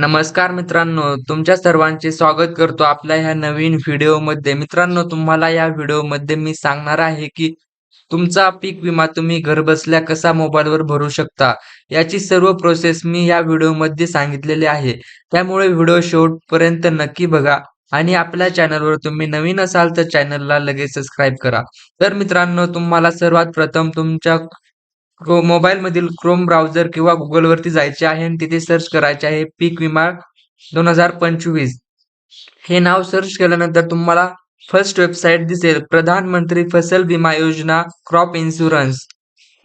नमस्कार मित्रांनो तुमच्या सर्वांचे स्वागत करतो आपल्या ह्या नवीन व्हिडिओमध्ये. मित्रांनो तुम्हाला या व्हिडिओमध्ये मी सांगणार आहे की तुमचा पीक विमा तुम्ही घरबसल्या कसा मोबाईलवर भरू शकता याची सर्व प्रोसेस मी या व्हिडिओमध्ये सांगितलेली आहे. त्यामुळे व्हिडिओ शेवटपर्यंत नक्की बघा आणि आपल्या चॅनलवर तुम्ही नवीन असाल तर चॅनलला लगेच सबस्क्राईब करा. तर मित्रांनो तुम्हाला सर्वात प्रथम तुमच्या क्रो मोबाईल मधील क्रोम ब्राउझर किंवा गुगल वरती जायचे आहे आणि तिथे सर्च करायचे आहे पीक विमा दोन हजार पंचवीस. हे नाव सर्च केल्यानंतर तुम्हाला फर्स्ट वेबसाईट दिसेल. प्रधानमंत्री फसल विमा योजना crop insurance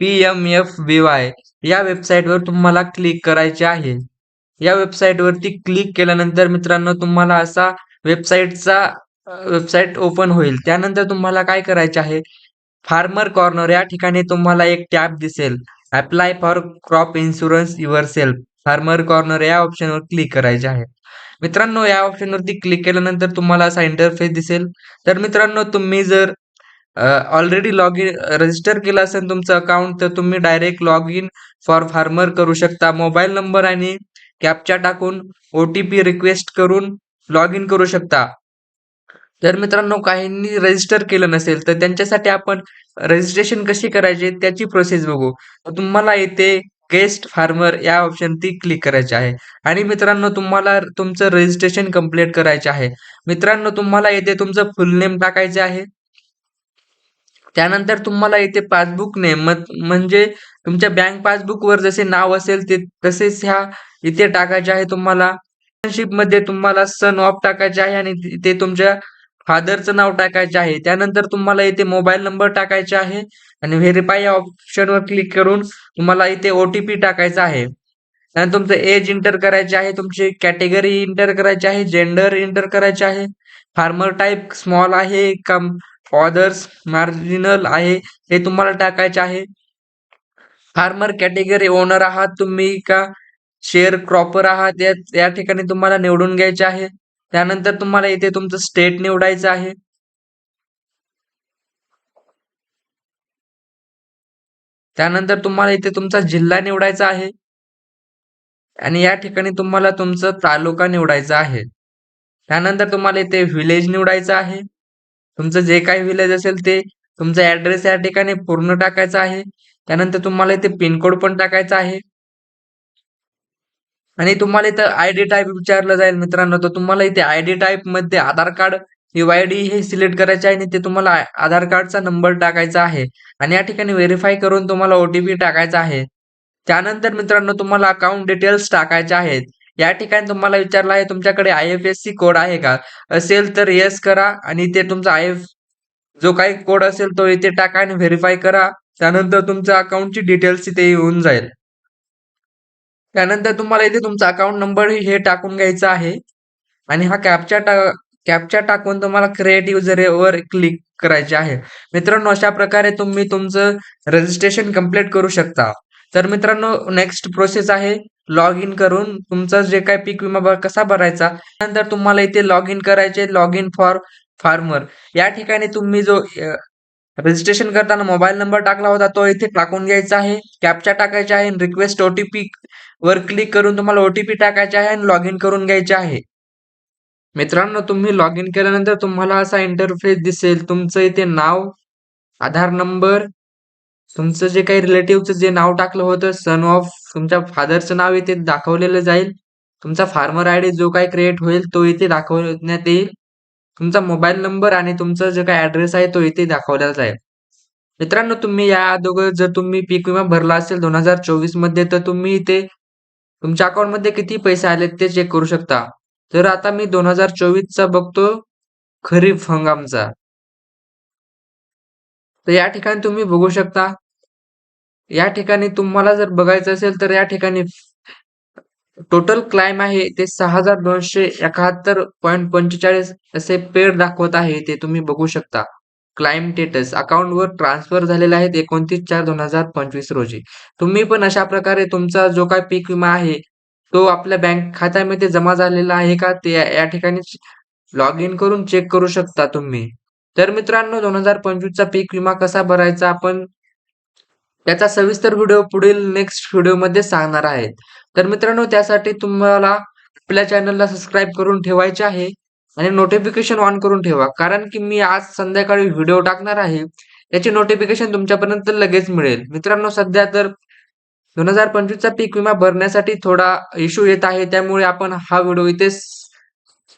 P M F B Y या वेबसाईटवर तुम्हाला क्लिक करायचे आहे. या वेबसाईटवरती क्लिक केल्यानंतर मित्रांनो तुम्हाला असा वेबसाईटचा वेबसाईट ओपन होईल. त्यानंतर तुम्हाला काय करायचे आहे? फार्मर कॉर्नर या ठिकाणी तुम्हाला एक टॅब दिसेल. Apply for crop insurance yourself farmer corner या ऑप्शनवर क्लिक करायचे आहे. मित्रांनो या ऑप्शनवरती क्लिक केल्यानंतर तुम्हाला असा इंटरफेस दिसेल. तर मित्रांनो तुम्ही जर ऑलरेडी लॉग इन रजिस्टर केलं असेल तुमचं अकाउंट तर तुम्ही direct log in for farmer करू शकता. मोबाईल नंबर आणि कॅपचा टाकून ओ टी पी रिक्वेस्ट करून लॉग इन करू शकता. तर मित्रांनो काहींनी रजिस्टर केलं नसेल तर त्यांच्यासाठी आपण रजिस्ट्रेशन कशी करायची त्याची प्रोसेस बघू. तुम्हाला येथे गेस्ट फार्मर या ऑप्शनती क्लिक करायचे आहे. आणि मित्रांनो तुम्हाला तुमचं रजिस्ट्रेशन कंप्लीट करायचे आहे. मित्रांनो तुम्हाला येथे तुमचं फुल नेम टाकायचे आहे. त्यानंतर तुम्हाला इथे पासबुक नेम म्हणजे तुमच्या बँक पासबुक वर जसे नाव असेल ते तसेच ह्या इथे टाकायचे आहे तुम्हाला. मध्ये तुम्हाला सन ऑफ टाकायचे आहे आणि ते तुमच्या फादरचं नाव टाकायचे आहे. त्यानंतर तुम्हाला इथे मोबाईल नंबर टाकायचा आहे आणि व्हेरीफाय या ऑप्शनवर क्लिक करून तुम्हाला इथे ओटीपी टाकायचा आहे. आणि तुमचं एज इंटर करायचे आहे तुमची कॅटेगरी इंटर करायची आहे जेंडर इंटर करायचे आहे. फार्मर टाईप स्मॉल आहे का ऑदर्स मार्जिनल आहे हे तुम्हाला टाकायचे आहे. फार्मर कॅटेगरी ओनर आहात तुम्ही का? शेअर क्रॉपर आहात या ठिकाणी तुम्हाला निवडून घ्यायचे आहे. त्यानंतर तुम्हाला इथे तुमचं स्टेट निवडायचं आहे. त्यानंतर तुम्हाला इथे तुमचा जिल्हा निवडायचा आहे. आणि या ठिकाणी तुम्हाला तुमचा तालुका निवडायचा आहे. त्यानंतर तुम्हाला इथे व्हिलेज निवडायचं आहे. तुमचं जे काही विलेज असेल ते तुमचा ऍड्रेस या ठिकाणी पूर्ण टाकायचा आहे. त्यानंतर तुम्हाला इथे पिनकोड पण टाकायचा आहे. आणि तुम्हाला इथं आय डी टाईप विचारलं जाईल मित्रांनो तर तुम्हाला इथे आय डी टाईपमध्ये आधार कार्ड डी हे सिलेक्ट करायचे आहे आणि ते तुम्हाला आधार कार्डचा नंबर टाकायचा आहे. आणि या ठिकाणी व्हेरीफाय करून तुम्हाला ओटीपी टाकायचा आहे. त्यानंतर मित्रांनो तुम्हाला अकाउंट डिटेल्स टाकायचे आहेत. या ठिकाणी तुम्हाला विचारलं आहे तुमच्याकडे I F S C code आहे का? असेल तर येस करा आणि ते तुमचा आय एफ जो काही कोड असेल तो इथे टाका आणि व्हेरीफाय करा. त्यानंतर तुमच्या अकाउंटची डिटेल्स इथे येऊन जाईल. त्यानंतर तुम्हाला इथे तुमचा अकाउंट नंबर हे टाकून घ्यायचा आहे. आणि हा कॅपचा टा कॅपचा टाकून तुम्हाला क्रिएट युजर वर क्लिक करायचे आहे. मित्रांनो अशा प्रकारे तुम्ही तुमचं रजिस्ट्रेशन कंप्लीट करू शकता. तर मित्रांनो नेक्स्ट प्रोसेस आहे लॉग इन करून तुमचा जे काही पीक विमा कसा भरायचा त्यानंतर तुम्हाला इथे लॉग इन करायचे लॉग इन फॉर फार्मर या ठिकाणी तुम्ही जो रजिस्ट्रेशन करताना मोबाईल नंबर टाकला होता तो इथे टाकून घ्यायचा आहे. कॅपचा टाकायचा आहे रिक्वेस्ट ओटीपी वर क्लिक करून तुम्हाला ओटीपी टाकायचा आहे आणि लॉग इन करून घ्यायचे आहे. मित्रांनो तुम्ही लॉग इन केल्यानंतर तुम्हाला असा इंटरफेस दिसेल. तुमचं इथे नाव आधार नंबर तुमचं जे काही रिलेटिव्हचं जे नाव टाकलं होतं सन ऑफ तुमच्या फादरचं नाव इथे दाखवलेलं जाईल. तुमचा फार्मर आय डी जो काही क्रिएट होईल तो इथे दाखवण्यात येईल. तुमचा मोबाईल नंबर आणि तुमचा जो काही ऍड्रेस आहे तो इथे दाखवलेलाच आहे मित्रांनो तुम्ही या अगोदर जर तुम्ही पीक विमा भरला असेल दोन हजार चोवीसमध्ये तर तुम्ही इथे तुमच्या अकाउंटमध्ये किती पैसे आले ते चेक करू शकता. तर आता मी दोन हजार चोवीसचा बघतो खरीप हंगामचा. तर या ठिकाणी तुम्ही बघू शकता. या ठिकाणी तुम्हाला जर बघायचं असेल तर या ठिकाणी टोटल क्लाइम आहे ते सहा हजार दोनशे एकाहत्तर पॉईंट पंचेचाळीस असे पेड दाखवत आहे ते तुम्ही बघू शकता. क्लाइम स्टेटस अकाउंटवर ट्रान्सफर झालेला आहे एकोणतीस चार दोन हजार पंचवीस रोजी. तुम्ही पण अशा प्रकारे तुमचा जो काय पीक विमा आहे तो आपल्या बँक खात्यामध्ये जमा झालेला आहे का? ते या ठिकाणी लॉग इन करून चेक करू शकता तुम्ही. तर मित्रांनो दोन हजार पंचवीसचा पीक विमा कसा भरायचा? आपण त्याचा सविस्तर व्हिडिओ पुढील नेक्स्ट व्हिडिओमध्ये सांगणार आहेत. तर मित्रांनो त्यासाठी तुम्हाला आपल्या चॅनलला सबस्क्राईब करून ठेवायचे आहे आणि नोटिफिकेशन ऑन करून ठेवा. कारण की मी आज संध्याकाळी व्हिडिओ टाकणार आहे. याचे नोटिफिकेशन तुमच्यापर्यंत लगेच मिळेल. मित्रांनो सध्या तर दोन हजार पंचवीसचा पीक विमा भरण्यासाठी थोडा इश्यू येत आहे. त्यामुळे आपण हा व्हिडिओ इथेच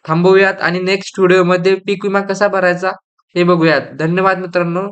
थांबवूयात आणि नेक्स्ट व्हिडिओमध्ये पीक विमा कसा भरायचा हे बघूयात. धन्यवाद मित्रांनो.